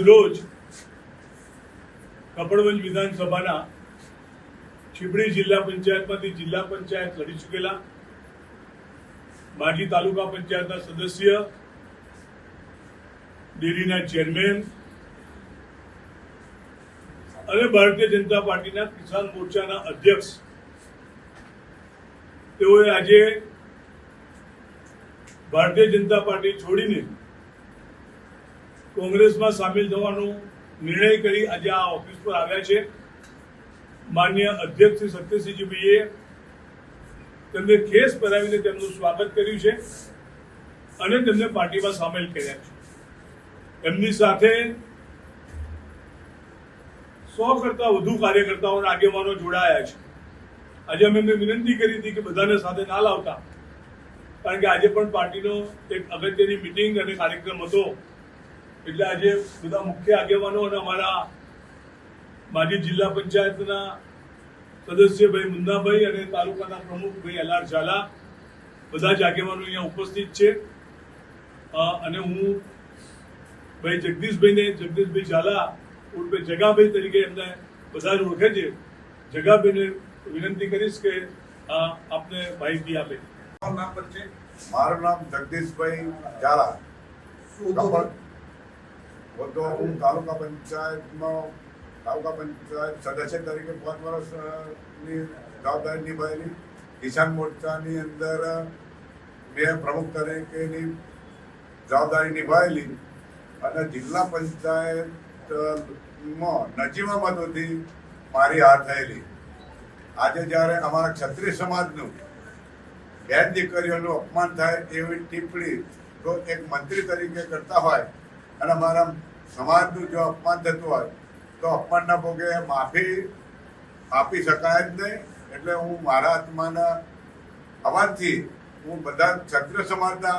રોજ કપડવંજ વિધાનસભાના છીબડી જિલ્લા પંચાયતમાંથી જિલ્લા પંચાયત લડી ચૂકેલા માજી તાલુકા પંચાયતના સદસ્ય, ડેરીના ચેરમેન અને ભારતીય જનતા પાર્ટીના કિસાન મોરચાના અધ્યક્ષ. તેઓએ આજે ભારતીય જનતા પાર્ટી છોડીને કોંગ્રેસમાં સામેલ થવાનો નિર્ણય કરી આજે આ ઓફિસ પર આવ્યા છે. માન્ય અધ્યક્ષ શ્રી સત્યસિંહજીભાઈએ તેમને કેસ પહેરાવીને તેમનું સ્વાગત કર્યું છે અને તેમને પાર્ટીમાં સામેલ કર્યા છે. એમની સાથે સો કરતા વધુ કાર્યકર્તાઓ આગેવાનો જોડાયા છે. આજે અમે એમને વિનંતી કરી હતી કે બધાને સાથે ના લાવતા. કારણ કે આજે પણ પાર્ટીનો એક અગત્યની મિટિંગ અને કાર્યક્રમ હતો. એટલે આજે બધા મુખ્ય આગેવાનો અને અમારા માજી જિલ્લા પંચાયતના સદસ્ય ભાઈ મુન્નાભાઈ અને તાલુકાના પ્રમુખ ભાઈ એલઆર ઝાલા બધા જ આગેવાનો અહીંયા ઉપસ્થિત છે. અને હું ભાઈ જગદીશભાઈને જગદીશભાઈ ઝાલા ઉર્ફે જગાભાઈ તરીકે એમને બધા જ ઓળખે છે. જગાભાઈને વિનંતી કરીશ કે આપને માહિતી આપે. મારું નામ પણ છે. મારું નામ જગદીશભાઈ ઝાલા. વધુ હું તાલુકા પંચાયતનો તાલુકા પંચાયત સદસ્ય તરીકે પાંચ વર્ષની જવાબદારી નિભાવેલી કિસાન મોરચાની અંદર મેં પ્રમુખ તરીકેની જવાબદારી નિભાવેલી અને જિલ્લા પંચાયતમાં નજીવા મતોથી મારી હાર થયેલી. આજે જ્યારે અમારા ક્ષત્રિય સમાજનું બેન દીકરીઓનું અપમાન થાય એવી ટિપ્પણી જો એક મંત્રી તરીકે કરતા હોય અને અમારા સમાજનું જો અપમાન થતું હોય તો અપમાનના ભોગે માફી આપી શકાય જ નહીં. એટલે હું મારા આત્માના અવાજથી હું બધા ક્ષત્રિય સમાજના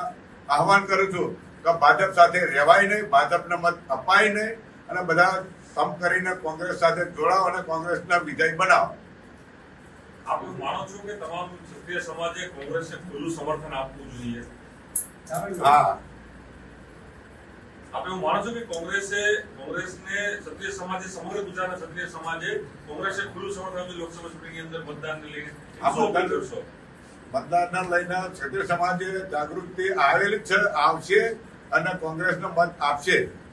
આહવાન કરું છું કે ભાજપ સાથે રહેવાય નહીં ભાજપને મત અપાય નહીં અને બધા સમ કરીને કોંગ્રેસ સાથે જોડાઓ અને કોંગ્રેસના વિજય બનાવો. આપણું માનો છો કે તમામ ક્ષત્રિય સમાજે કોંગ્રેસને ખુલ્લું સમર્થન આપવું જોઈએ? હા. આપ હું માનું છું કે કોંગ્રેસે કોંગ્રેસને ક્ષત્રિય સમાજે સમગ્ર ગુજરાતના ક્ષત્રિય સમાજે કોંગ્રેસે ખુલ્લું સમર્થન આપ્યું લોકસભા ચૂંટણીની અંદર મતદાનને લઈને. આ શું અપીલ મતદાન- લઈને ક્ષત્રિય સમાજે જાગૃતિ આવેલી છે આવશે અને કોંગ્રેસનો મત આપશે.